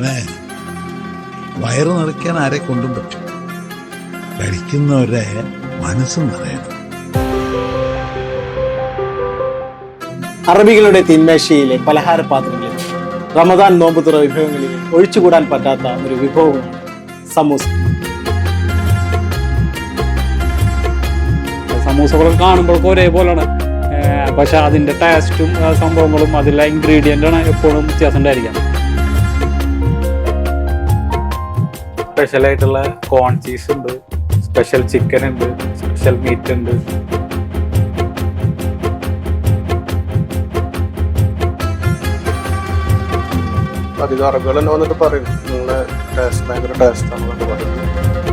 മോനെ വയറ് നിറയ്ക്കാൻ ആരെ കൊണ്ടും പറ്റും? കഴിക്കുന്നവരെ മനസ്സും നിറയണം. അറബികളുടെ തിന്മേശയിലെ പലഹാര പാത്രങ്ങളിൽ റമദാൻ നോമ്പുതുറ വിഭവങ്ങളിൽ ഒഴിച്ചുകൂടാൻ പറ്റാത്ത ഒരു വിഭവമാണ് സമൂസ. സമൂസകളൊക്കെ കാണുമ്പോഴൊക്കെ ഒരേപോലെയാണ് പക്ഷെ അതിന്റെ ടേസ്റ്റും സംഭവങ്ങളും അതിലെ ഇൻഗ്രീഡിയന്റാണ് എപ്പോഴും വ്യത്യാസം ഉണ്ടായിരിക്കാം സ്പെഷ്യൽ ആയിട്ടുള്ള കോൺ ചീസ് ഉണ്ട് സ്പെഷ്യൽ ചിക്കൻ ഉണ്ട് സ്പെഷ്യൽ മീറ്റ് ഉണ്ട്. അധികം അറബികൾ തന്നെ വന്നിട്ട് പറയും നിങ്ങളുടെ ടേസ്റ്റ് ഭയങ്കര ടേസ്റ്റ് ആണെന്നൊക്കെ പറയും.